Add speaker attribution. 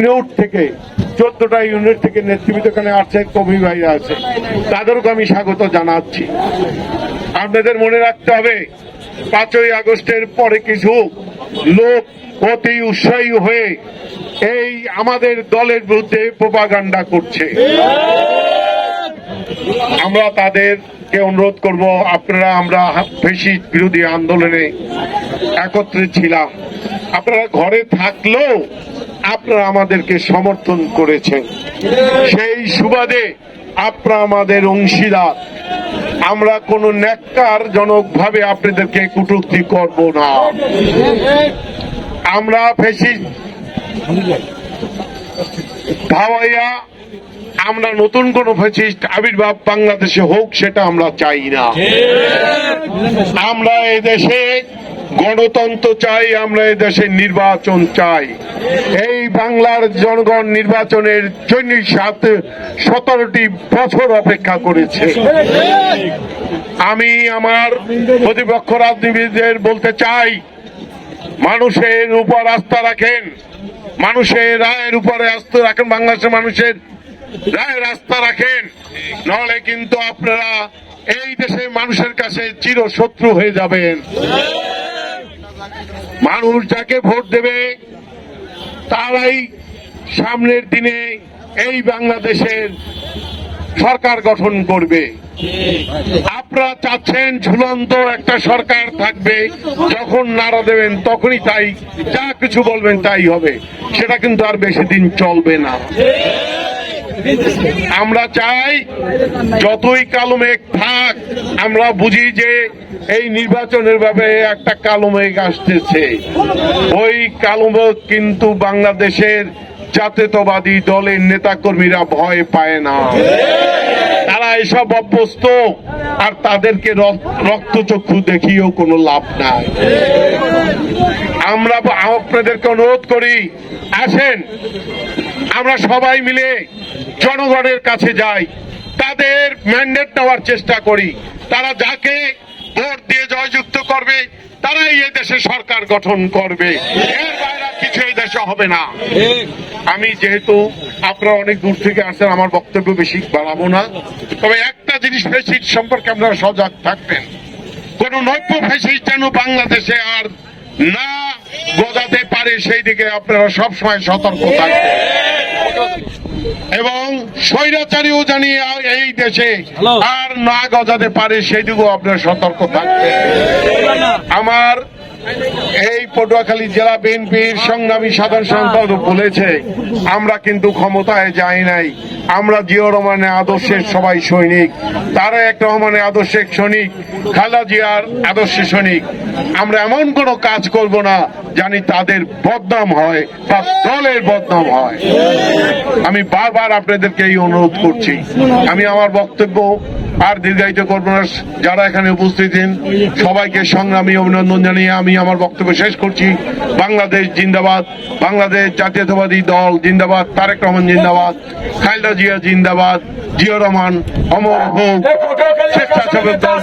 Speaker 1: Unit থেকে চোদ্দটা unit থেকে নেতৃত্ব এখানে কবি ভাইরা আছে। তাদেরকে আমি স্বাগত জানাচ্ছি। আপনাদের মনে রাখতে হবে, পাঁচই আগস্টের পরে কিছু লোক অতি উৎসাহী হয়ে এই আমাদের দলের বিরুদ্ধে প্রপাগান্ডা করছে। আমরা তাদেরকে অনুরোধ করব, আপনারা আমরা বেশি বিরোধী আন্দোলনে একত্রে ছিলাম। আপনারা ঘরে থাকলেও আপনারা আমাদেরকে সমর্থন করেছেন। সেই সুবাদে আপনারা আমাদের অংশীদার। আমরা কোনো ন্যাক্কার জনক ভাবে আপনাদেরকে কটূক্তি করব না। আমরা ফেসি ধাওয়াইয়া, আমরা নতুন কোন ফ্যাসিস্ট আবির্ভাব বাংলাদেশে হোক, সেটা আমরা চাই না। আমরা এই দেশে গণতন্ত্র চাই, আমরা দেশে নির্বাচন চাই। এই বাংলার জনগণ নির্বাচনের জন্য সাথে সতেরোটি বছর অপেক্ষা করেছে। আমি আমার প্রতিপক্ষ রাজনীতিবিদদের বলতে চাই, মানুষের উপর আস্থা রাখেন। মানুষের রায়ের উপরে আস্থা রাখেন, বাংলাদেশের মানুষের রায়ের আস্থা রাখেন। নাহলে কিন্তু আপনারা এই দেশের মানুষের কাছে চির শত্রু হয়ে যাবেন। মানুষ যাকে ভোট দেবে, তারাই সামনের দিনে এই বাংলাদেশের সরকার গঠন করবে। আপনারা চাচ্ছেন ঝুলন্ত একটা সরকার থাকবে, যখন নাড়া দেবেন তখনই তাই, যা কিছু বলবেন তাই হবে। সেটা কিন্তু আর বেশি দিন চলবে না। আমরা চাই, যতই কালো মেঘ থাক আমরা বুঝি যে এই নির্বাচনের ব্যাপারে একটা কালো মেঘ আসতেছে। ওই কালো মেঘ কিন্তু বাংলাদেশের জাতীয়তাবাদী দলের নেতাকর্মীরা ভয় পায় না। তারা এসব অভ্যস্ত, আর তাদেরকে রক্তচক্ষু দেখিয়েও কোনো লাভ নাই। আমরা আপনাদেরকে অনুরোধ করি, আসেন, আমরা সবাই মিলে জনগণের কাছে যাই, তাদের ম্যান্ডেট নেওয়ার চেষ্টা করি। তারা যাকে ভোট দিয়ে জয়যুক্ত করবে, তারাই এই দেশে সরকার গঠন করবে। এর বাইরে কিছু এই দেশে হবে না। আমি যেহেতু আপনারা অনেক দূর থেকে আসছেন আমার বক্তব্য বেশি বাড়াবো না। তবে একটা জিনিস ফেসিট সম্পর্কে আপনারা সজাগ থাকবেন। কোন নৈব্য ফেসিট যেন বাংলাদেশে আর না গজাতে পারে, সেই দিকে আপনারা সবসময় সতর্ক থাকবেন। এবং স্বৈরাচারীও জানিয়ে এই দেশে আর না গজাতে পারে সেটুকু আপনার সতর্ক থাকবে। আমার এই পটুয়াখালী জেলা বিএনপির সংগ্রামী সাধারণ সম্পাদক বলেছে আমরা কিন্তু ক্ষমতায় যাই নাই। আমরা জিও রহমানের আদর্শের সবাই সৈনিক। তারা এক রহমানের আদর্শে সৈনিক খালা জিয়ার আদর্শে সৈনিক আমরা এমন কোন কাজ করব না জানি তাদের বদনাম হয় বা দলের বদনাম হয়। আমি বারবার আপনাদেরকে এই অনুরোধ করছি। আমি আমার বক্তব্য আর দীর্ঘায়িত করব না। যারা এখানে উপস্থিত সবাইকে সংগ্রামী অভিনন্দন জানিয়ে আমি আমার বক্তব্য শেষ করছি। বাংলাদেশ জিন্দাবাদ, বাংলাদেশ জাতীয়তাবাদী দল জিন্দাবাদ, তারেক রহমান জিন্দাবাদ, খালেদা জিয়া জিন্দাবাদ, জিয়া রহমান, অমর হোক, স্বেচ্ছাসেবক দল